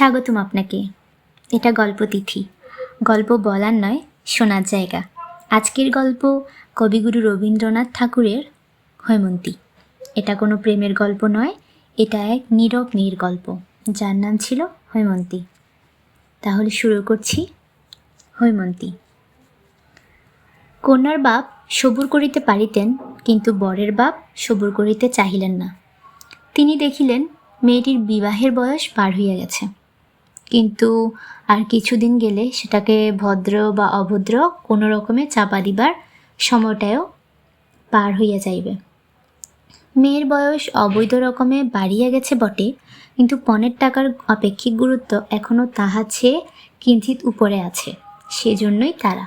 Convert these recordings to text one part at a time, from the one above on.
স্বাগতম আপনাকে। এটা গল্পতিথি। গল্প বলার নয়, শোনার জায়গা। আজকের গল্প কবিগুরু রবীন্দ্রনাথ ঠাকুরের হৈমন্তী। এটা কোনো প্রেমের গল্প নয়, এটা এক নীরব নীর গল্প। যার নাম ছিল হৈমন্তী। তাহলে শুরু করছি হৈমন্তী। কন্যার বাপ সবুর করিতে পারিতেন, কিন্তু বরের বাপ সবুর করিতে চাহিলেন না। তিনি দেখিলেন, মেয়েটির বিবাহের বয়স পার হইয়া গেছে। কিন্তু আর কিছুদিন গেলে সেটাকে ভদ্র বা অভদ্র কোনো রকমে চাপা দিবার সময়টাও পার হইয়া যাইবে। মেয়ের বয়স অবৈধ রকমে বাড়িয়া গেছে বটে, কিন্তু পণের টাকার আপেক্ষিক গুরুত্ব এখনও তাহার চেয়ে কিঞ্চিত উপরে আছে, সেজন্যই তারা।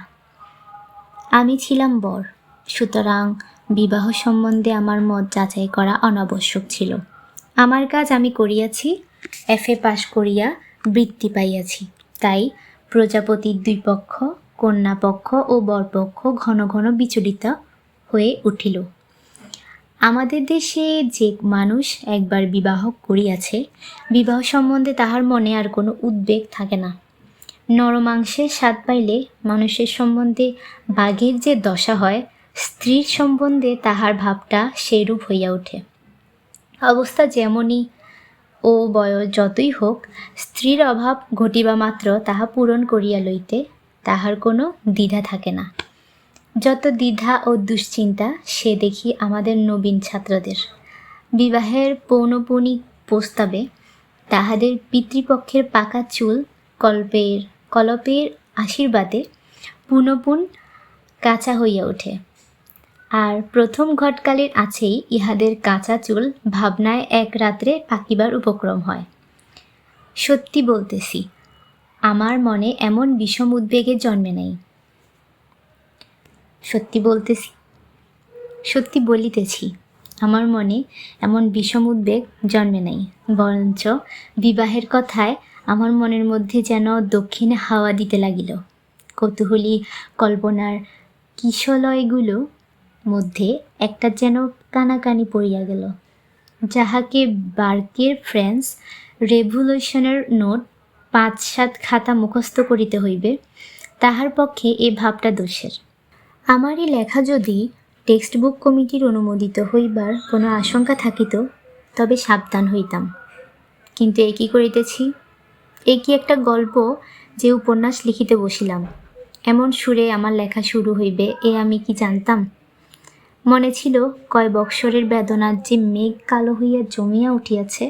আমি ছিলাম বর, সুতরাং বিবাহ সম্বন্ধে আমার মত যাচাই করা অনাবশ্যক ছিল। আমার কাজ আমি করিয়াছি এফ এ পাশ করিয়া বৃত্তি পাইয়াছি। তাই প্রজাপতির দুই পক্ষ, কন্যাপক্ষ ও বরপক্ষ ঘন ঘন বিচলিত হয়ে উঠিল। আমাদের দেশে যে মানুষ একবার বিবাহ করিয়াছে, বিবাহ সম্বন্ধে তাহার মনে আর কোনো উদ্বেগ থাকে না। নরমাংসের স্বাদ পাইলে মানুষের সম্বন্ধে বাঘের যে দশা হয়, স্ত্রীর সম্বন্ধে তাহার ভাবটা সেরূপ হইয়া ওঠে। অবস্থা যেমনই ও বয়স যতই হোক, স্ত্রীর অভাব ঘটিবা মাত্র তাহা পূরণ করিয়া লইতে তাহার কোনো দ্বিধা থাকে না। যত দ্বিধা ও দুশ্চিন্তা, সে দেখি আমাদের নবীন ছাত্রদের। বিবাহের পৌনপৌনিক প্রস্তাবে তাহাদের পিতৃপক্ষের পাকা চুল, কল্পের, কলপের আশীর্বাদে পুনপুন কাঁচা হইয়া ওঠে। আর প্রথম ঘটকালের আছেই ইহাদের কাঁচা চুল ভাবনায় এক রাত্রে পাকিবার উপক্রম হয়। সত্যি বলতেছি, আমার মনে এমন বিষম উদ্বেগের জন্মে নাই। সত্যি বলতেছি, সত্যি বলিতেছি, আমার মনে এমন বিষম উদ্বেগ জন্মে নাই। বরঞ্চ বিবাহের কথায় আমার মনের মধ্যে যেন দক্ষিণে হাওয়া দিতে লাগিল। কৌতূহলী কল্পনার কিশলয়গুলো মধ্যে একটা যেন কানাকানি পড়িয়া গেল। যাহাকে বার্কের ফ্রেন্স রেভলিউশনের নোট পাঁচ সাত খাতা মুখস্থ করিতে হইবে, তাহার পক্ষে এ ভাবটা দোষের। আমার এই লেখা যদি টেক্সট বুক কমিটির অনুমোদিত হইবার কোনো আশঙ্কা থাকিত, তবে সাবধান হইতাম। কিন্তু এ কী করিতেছি? এ কি একটা গল্প যে উপন্যাস লিখিতে বসিলাম। এমন সুরে আমার লেখা শুরু হইবে, এ আমি কি জানতাম? মনে ছিল কয় বৎসরের বেদনার যে মেঘ কালো হইয়া জমিয়া উঠিয়াছে,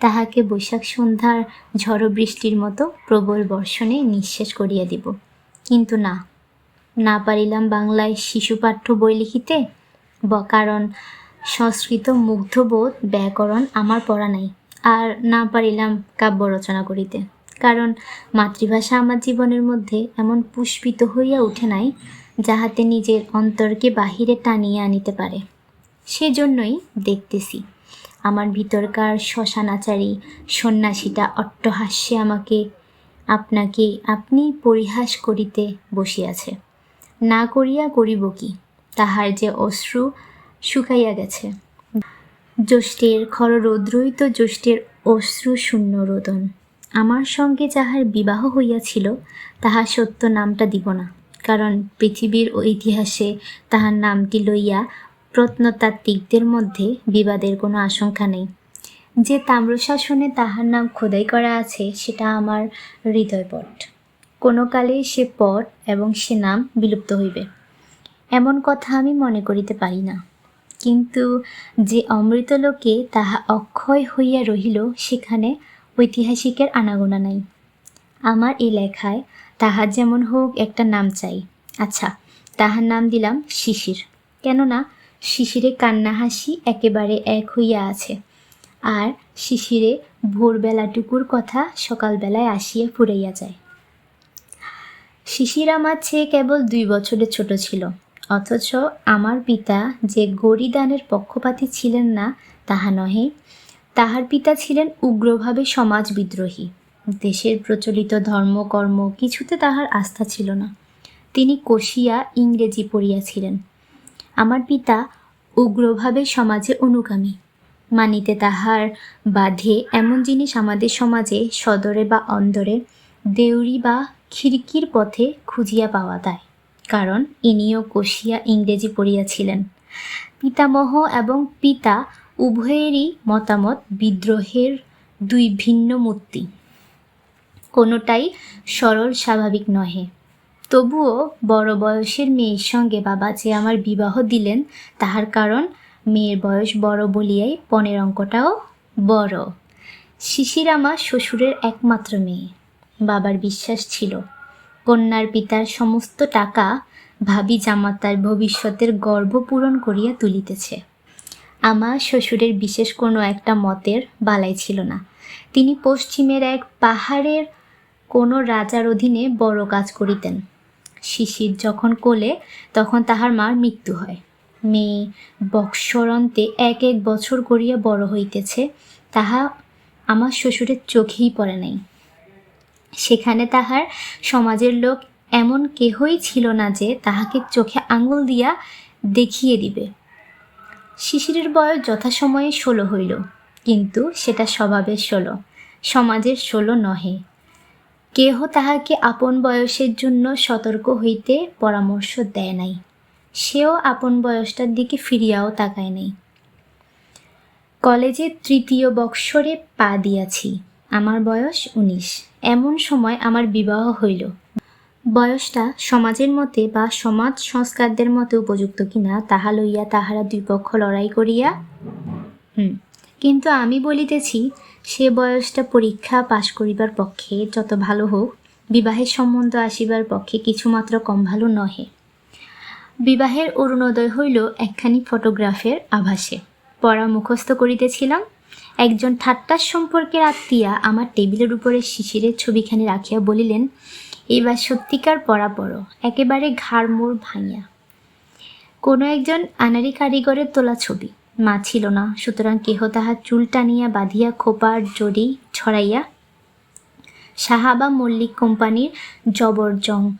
তাহাকে বৈশাখ সন্ধ্যার ঝড় বৃষ্টির মতো প্রবল বর্ষণে নিঃশেষ করিয়া দিব। কিন্তু না না পারিলাম বাংলায় শিশুপাঠ্য বই লিখিতে ব কারণ সংস্কৃত মুগ্ধবোধ, ব্যাকরণ আমার পড়া নাই, আর না পারিলাম কাব্য রচনা করিতে। কারণ মাতৃভাষা আমার জীবনের মধ্যে এমন পুষ্পিত হইয়া উঠে নাই যাহাতে নিজের অন্তরকে বাহিরে টানিয়ে আনিতে পারে। সেজন্যই দেখতেছি, আমার ভিতরকার শ্মশানাচারী সন্ন্যাসীটা অট্টহাস্যে আমাকে, আপনাকে আপনি পরিহাস করিতে বসিয়াছে। না করিয়া করিব কি? তাহার যে অশ্রু শুকাইয়া গেছে। জ্যৈষ্ঠের খররৌদ্রই তো জ্যৈষ্ঠের অশ্রু শূন্য রোদন আমার সঙ্গে যাহার বিবাহ হইয়াছিল, তাহা সত্য নামটা দিব না। কারণ পৃথিবীর ইতিহাসে তাহার নামটি লইয়া প্রত্নতাত্ত্বিকদের মধ্যে বিবাদের কোনো আশঙ্কা নেই। যে তাম্রশাসনে তাহার নাম খোদাই করা আছে, সেটা আমার হৃদয়পট। কোনো কালে সে পট এবং সে নাম বিলুপ্ত হইবে। এমন কথা আমি মনে করিতে পারি না। কিন্তু যে অমৃতলোকে তাহা অক্ষয় হইয়া রহিল, সেখানে ঐতিহাসিকের আনাগোনা নাই। আমার এই লেখায় তাহার যেমন হোক একটা নাম চাই। আচ্ছা তাহার নাম দিলাম শিশির। কেননা শিশিরে কান্না হাসি একেবারে এক হইয়া আছে। আর শিশিরে ভোরবেলাটুকুর কথা সকালবেলায় আসিয়া ফুরাইয়া যায়। শিশির আমার চেয়ে কেবল দুই বছরের ছোট ছিল। অথচ আমার পিতা যে গরিদানের পক্ষপাতী ছিলেন না, তাহা নহে, তাহার পিতা ছিলেন উগ্রভাবে সমাজ বিদ্রোহী। দেশের প্রচলিত ধর্মকর্ম কিছুতে তাহার আস্থা ছিল না। তিনি কষিয়া ইংরেজি পড়িয়াছিলেন। আমার পিতা উগ্রভাবে সমাজে অনুগামী, মানিতে তাহার বাধে এমন জিনিস আমাদের সমাজে সদরে বা অন্দরে দেউরি বা খিড়কির পথে খুঁজিয়া পাওয়া যায়। কারণ ইনিও কষিয়া ইংরেজি পড়িয়াছিলেন। পিতামহ এবং পিতা উভয়েরই মতামত বিদ্রোহের দুই ভিন্ন মূর্তি। কোনোটাই সরল স্বাভাবিক নহে। তবুও বড় বয়সের মেয়ের সঙ্গে বাবা যে আমার বিবাহ দিলেন, তাহার কারণ মেয়ের বয়স বড় বলিয়াই পনেরো অঙ্কটাও বড়। শিশির আমার শ্বশুরের একমাত্র মেয়ে। বাবার বিশ্বাস ছিল, কন্যার পিতার সমস্ত টাকা ভাবি জামাতার ভবিষ্যতের গর্ব পূরণ করিয়া তুলিতেছে। আমার শ্বশুরের বিশেষ কোনো একটা মতের বালাই ছিল না। তিনি পশ্চিমের এক পাহাড়ের কোনো রাজার অধীনে বড় কাজ করিতেন। শিশির যখন কোলে, তখন তাহার মার মৃত্যু হয়। মেয়ে বৎসরন্তে এক এক বছর করিয়া বড় হইতেছে, তাহা আমার শ্বশুরের চোখেই পড়ে নাই। সেখানে তাহার সমাজের লোক এমন কেহই ছিল না যে তাহাকে চোখে আঙুল দিয়া দেখিয়ে দিবে। শিশিরের বয়স যথাসময়ে ষোলো হইল, কিন্তু সেটা স্বভাবের ষোলো, সমাজের ষোলো নহে। কেহ তাহাকে আপন বয়সের জন্য সতর্ক হইতে পরামর্শ দেয় নাই। সেও আপন বয়সটার দিকে ফিরিয়াও তাকায় নাই। কলেজের তৃতীয় বৎসরে পা দিয়াছি। আমার বয়স উনিশ। এমন সময় আমার বিবাহ হইল। বয়সটা সমাজের মতে বা সমাজ সংস্কারদের মতে উপযুক্ত কিনা তাহা লইয়া তাহারা দুই পক্ষ লড়াই করিয়া হুম। কিন্তু আমি বলিতেছি, সে বয়সটা পরীক্ষা পাশ করিবার পক্ষে যত ভালো হোক, বিবাহের সম্বন্ধ আসিবার পক্ষে কিছুমাত্র কম ভালো নহে। বিবাহের অরুণোদয় হইল একখানি ফটোগ্রাফের আভাসে। পড়া মুখস্থ করিতেছিলাম, একজন ঠাট্টার সম্পর্কের আত্মীয়া আমার টেবিলের উপরে শিশিরের ছবিখানি রাখিয়া বলিলেন এবার সত্যিকার পড়া পড়ো একেবারে ঘাড় মোড় ভাঙিয়া। কোনো একজন আনারি কারিগরের তোলা ছবি। মা ছিল না। সুতরাং কেহ তাহার চুল টানিয়া বাঁধিয়া খোপার জড়ি ছড়াইয়া সাহাবা মল্লিক কোম্পানির জবরজং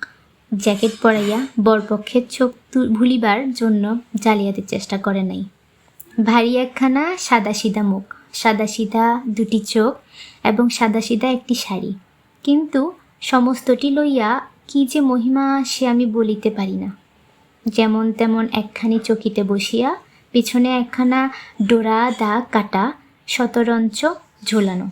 জ্যাকেট পরাইয়া বরপক্ষের চোখ ভুলিবার জন্য জালিয়াতে চেষ্টা করে নাই। ভারী একখানা সাদা সিধা মুখ, সাদা সিধা দুটি চোখ এবং সাদা সিধা একটি শাড়ি। কিন্তু সমস্তটি লইয়া কি যে মহিমা সে আমি বলিতে পারি না। যেমন তেমন একখানি চকিতে বসিয়া পিছনে একখানা ডোরা দাগ কাটা, শতরঞ্চ ঝোলানো।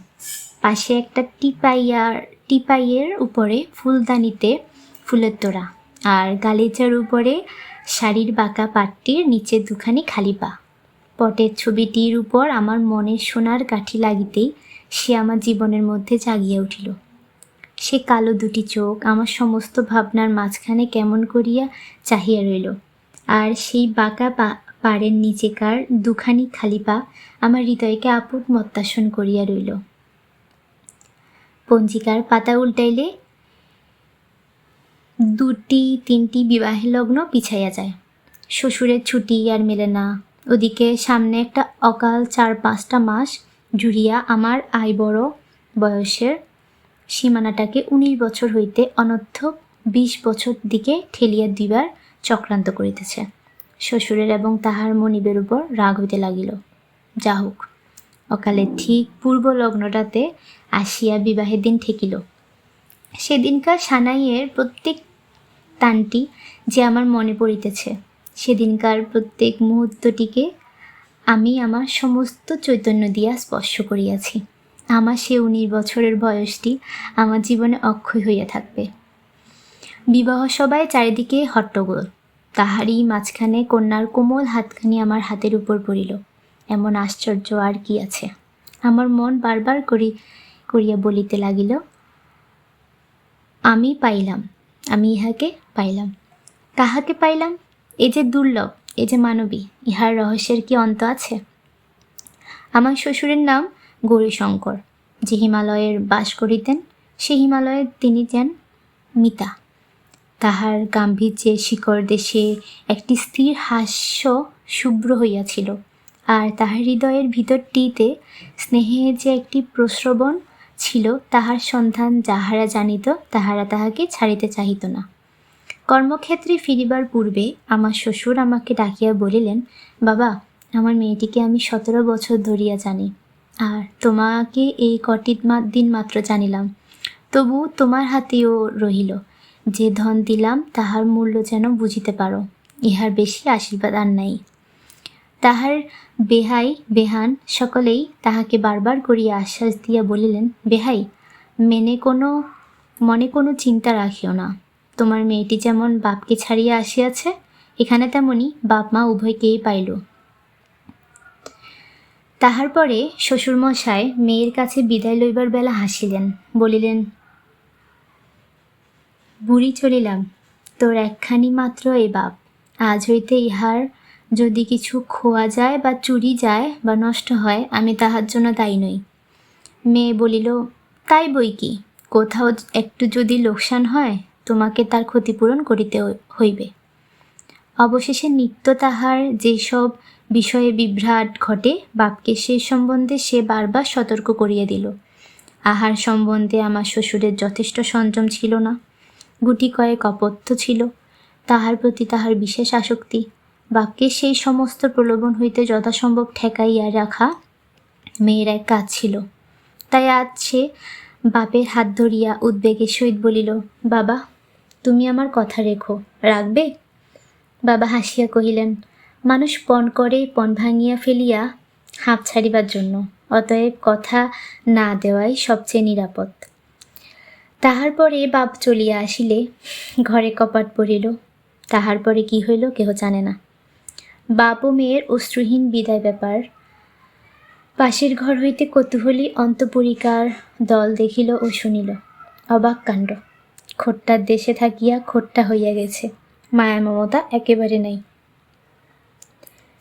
পাশে একটা টিপাইয়ার, টিপাইয়ের উপরে ফুলদানিতে ফুলের তোড়া আর গালিচার উপরে শাড়ির বাঁকা পাটটির নিচে দুখানি খালি পা। পটের ছবিটির উপর আমার মনের সোনার কাঠি লাগিতেই সে আমার জীবনের মধ্যে জাগিয়া উঠিল। সে কালো দুটি চোখ আমার সমস্ত ভাবনার মাঝখানে কেমন করিয়া চাহিয়া রইল। আর সেই বাঁকা পা পাড়ের নিচেকার দুখানি খালি পা আমার হৃদয়কে আপদ মত্তাসন করিয়া রইল। পঞ্জিকার পাতা উল্টাইলে দুটি, তিনটি বিবাহের লগ্ন পিছাইয়া যায়। শ্বশুরের ছুটি আর মেলে না। ওদিকে সামনে একটা অকাল চার পাঁচটা মাস জুড়িয়া আমার আয় বড় বয়সের সীমানাটাকে উনিশ বছর হইতে অনর্থ বিশ বছর দিকে ঠেলিয়া দিবার চক্রান্ত করিতেছে। শ্বশুরের এবং তাহার মনিবের উপর রাগ হইতে লাগিল। যা হোক অকালে ঠিক পূর্ব লগ্নটাতে আসিয়া বিবাহের দিন ঠেকিল। সেদিনকার সানাইয়ের প্রত্যেক তানটি যে আমার মনে পড়িতেছে, সেদিনকার প্রত্যেক মুহূর্তটিকে আমি আমার সমস্ত চৈতন্য দিয়া স্পর্শ করিয়াছি। আমার সে উনিশ বছরের বয়সটি আমার জীবনে অক্ষয় হইয়া থাকবে। বিবাহ সবাই চারিদিকে হট্টগোল। তাহারই মাঝখানে কন্যার কোমল হাতখানি আমার হাতের উপর পড়িল। এমন আশ্চর্য আর কি আছে? আমার মন বারবার করি, করিয়া বলিতে লাগিল, আমি পাইলাম, আমি ইহাকে পাইলাম। কাহাকে পাইলাম? এ যে দুর্লভ, এ যে মানবী, ইহার রহস্যের কি অন্ত আছে? আমার শ্বশুরের নাম গৌরীশঙ্কর, যে হিমালয়ের বাস করিতেন, সে হিমালয়ের তিনি যেন মিতা। তাহার গাম্ভীর্যে শিকড় দেশে একটি স্থির হাস্য শুভ্র হইয়াছিল, আর তাহার হৃদয়ের ভিতরটিতে স্নেহে যে একটি প্রশ্রবণ ছিল, তাহার সন্ধান যাহারা জানিত, তাহারা তাহাকে ছাড়িতে চাহিত না। কর্মক্ষেত্রে ফিরিবার পূর্বে আমার শ্বশুর আমাকে ডাকিয়া বলিলেন, বাবা, আমার মেয়েটিকে আমি সতেরো বছর ধরিয়া জানি, আর তোমাকে এই কটি দিন মাত্র জানিলাম। তবু তোমার হাতেও রহিল যে ধন দিলাম, তাহার মূল্য যেন বুঝিতে পারো। ইহার বেশি আশীর্বাদ আর নাই। তাহার বেহাই, বেহান সকলেই তাহাকে বারবার করিয়া আশ্বাস দিয়া বলিলেন, বেহাই, মেনে কোনো, মনে কোনো চিন্তা রাখিও না। তোমার মেয়েটি যেমন বাপকে ছাড়িয়া আসিয়াছে, এখানে তেমনি বাপ মা উভয়কেই পাইল। তাহার পরে শ্বশুরমশাই মেয়ের কাছে বিদায় লইবার বেলা হাসিলেন। বলিলেন বুড়ি চলিলাম। তোর একখানি মাত্র এ বাপ। আজ হইতে ইহার যদি কিছু খোয়া যায় বা চুরি যায় বা নষ্ট হয়, আমি তাহার জন্য দায়ী নই। মেয়ে বলিল, তাই বই কি? কোথাও একটু যদি লোকসান হয়, তোমাকে তার ক্ষতিপূরণ করিতে হইবে। অবশেষে নিত্য তাহার যেসব বিষয়ে বিভ্রাট ঘটে, বাপকে সে সম্বন্ধে সে বারবার সতর্ক করিয়া দিল। আহার সম্বন্ধে আমার শ্বশুরের যথেষ্ট সংযম ছিল না। গুটি কয়েক অপথ্য ছিল। তাহার প্রতি তাহার বিশেষ আসক্তি। বাপকে সেই সমস্ত প্রলোভন হইতে যথাসম্ভব ঠেকাইয়া রাখা মেয়ের এক কাজ ছিল। তাই আজ সে বাপের হাত ধরিয়া উদ্বেগের সহিত বলিল, বাবা, তুমি আমার কথা রেখো, রাখবে? বাবা হাসিয়া কহিলেন, মানুষ পণ করে, পণ ভাঙিয়া ফেলিয়া হাঁপ ছাড়িবার জন্য, অতএব কথা না দেওয়াই সবচেয়ে নিরাপদ। তাহার পরে বাপ চলিয়া আসিলে, ঘরে কপাট পড়িল। তাহার পরে কি হইল কেহ জানে না। বাপ ও মেয়ের অশ্রুহীন বিদায় ব্যাপার। পাশের ঘর হইতে কৌতূহলী অন্তপরিকার দল দেখিল ও শুনিল, অবাক কাণ্ড। খোট্টার দেশে থাকিয়া খোট্টা হইয়া গেছে, মায়া মমতা একেবারে নাই।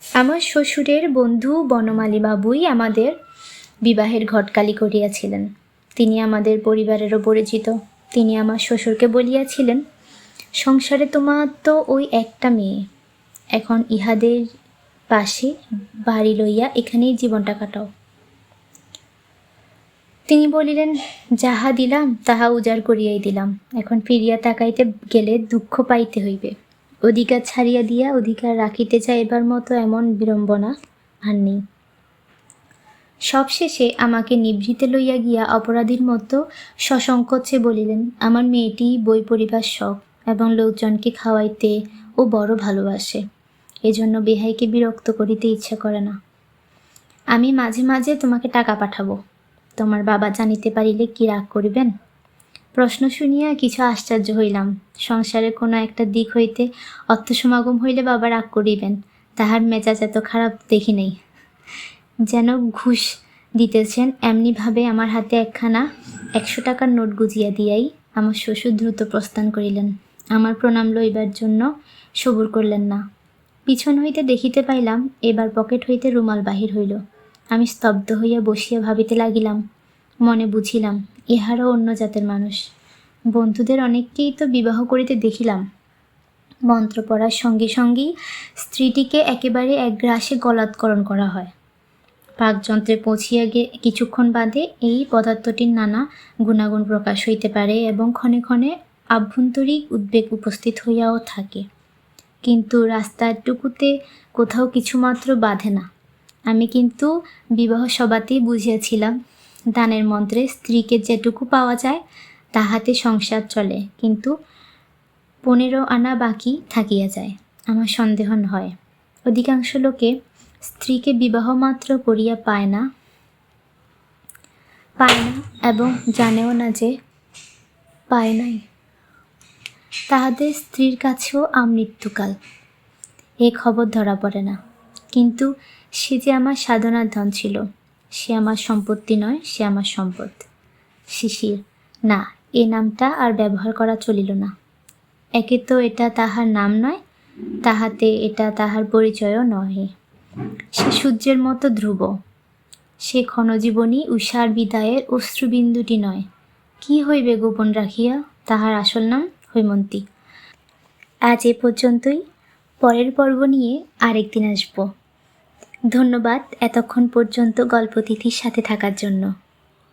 আমার শ্বশুরের বন্ধু বনমালী বাবুই আমাদের বিবাহের ঘটকালি করিয়াছিলেন। তিনি আমাদের পরিবারেরও পরিচিত। তিনি আমার শ্বশুরকে বলিয়াছিলেন, সংসারে তোমার তো ওই একটা মেয়ে। এখন ইহাদের পাশে বাড়ি লইয়া এখানেই জীবনটা কাটাও। তিনি বলিলেন, যাহা দিলাম, তাহা উজাড় করিয়াই দিলাম। এখন ফিরিয়া তাকাইতে গেলে দুঃখ পাইতে হইবে। অধিকার ছাড়িয়া দিয়া অধিকার রাখিতে চাইবার মতো এমন বিড়ম্বনা আর নেই। সবশেষে আমাকে নিভৃতে লইয়া গিয়া অপরাধীর মতো সসংকোচে বলিলেন, আমার মেয়েটি বই পড়িবার শখ এবং লোকজনকে খাওয়াইতে ও বড় ভালোবাসে। এজন্য বেহাইকে বিরক্ত করিতে ইচ্ছা করে না। আমি মাঝে মাঝে তোমাকে টাকা পাঠাবো। তোমার বাবা জানিতে পারিলে কি রাগ করিবেন? প্রশ্ন শুনিয়া কিছু আশ্চর্য হইলাম। সংসারের কোনো একটা দিক হইতে অর্থ সমাগম হইলে বাবা রাগ করিবেন। তাহার মেজাজ এত খারাপ দেখি নাই। যেন ঘুষ দিতেছেন, এমনিভাবে আমার হাতে একখানা একশো টাকার নোট গুজিয়া দিয়াই আমার শ্বশুর দ্রুত প্রস্থান করিলেন। আমার প্রণাম লইবার জন্য সবুর করলেন না। পিছন হইতে দেখিতে পাইলাম, এবার পকেট হইতে রুমাল বাহির হইল। আমি স্তব্ধ হইয়া বসিয়া ভাবিতে লাগিলাম, মনে বুঝিলাম, ইহারও অন্য জাতের মানুষ। বন্ধুদের অনেককেই তো বিবাহ করিতে দেখিলাম। মন্ত্র পড়ার সঙ্গে সঙ্গেই স্ত্রীটিকে একেবারে এক গ্রাসে গলাৎকরণ করা হয়। পাকযন্ত্রে পৌঁছিয়া গে, কিছুক্ষণ বাদে এই পদার্থটির নানা গুণাগুণ প্রকাশ হইতে পারে এবং ক্ষণে ক্ষণে আভ্যন্তরিক উদ্বেগ উপস্থিত হইয়াও থাকে। কিন্তু রাস্তাটুকুতে কোথাও কিছুমাত্র বাধে না। আমি কিন্তু বিবাহ সভাতেই বুঝিয়াছিলাম, দানের মন্ত্রে স্ত্রীকে যেটুকু পাওয়া যায় তাহাতে সংসার চলে, কিন্তু পনেরো আনা বাকি থাকিয়া যায়। আমার সন্দেহ হয় অধিকাংশ লোকে স্ত্রীকে বিবাহ মাত্র করিয়া পায় না। পায় না এবং জানেও না যে পায় নাই। তাহাদের স্ত্রীর কাছেও আমৃত্যুকাল। এ খবর ধরা পড়ে না। কিন্তু সে যে আমার সাধনার ধন ছিল, সে আমার সম্পত্তি নয়, সে আমার সম্পদ। শিশির, না, এ নামটা আর ব্যবহার করা চলিল না। একে তো এটা তাহার নাম নয়, তাহাতে এটা তাহার পরিচয়ও নহে। সে সূর্যের মতো ধ্রুব। সে ক্ষণজীবনী উষার বিদায়ের অশ্রুবিন্দুটি নয়। কি হইবে গোপন রাখিয়া? তাহার আসল নাম হৈমন্তী। আজ এ পর্যন্তই। পরের পর্ব নিয়ে আরেকদিন আসব। ধন্যবাদ এতক্ষণ পর্যন্ত গল্পতিথির সাথে থাকার জন্য।